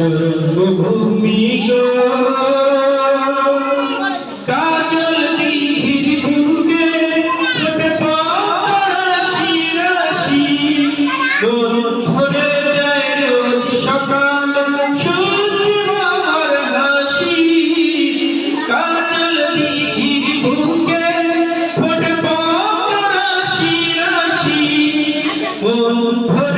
জন্মভূমি কাজল দিঘির বুকে ছোটে রাশি রাশি ভরে যায় রোজ সকাল সূর্য আমার হাসি কাজল দিঘির বুকে ছোটে রাশি রাশি মন ভরে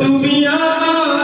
তুমি আমার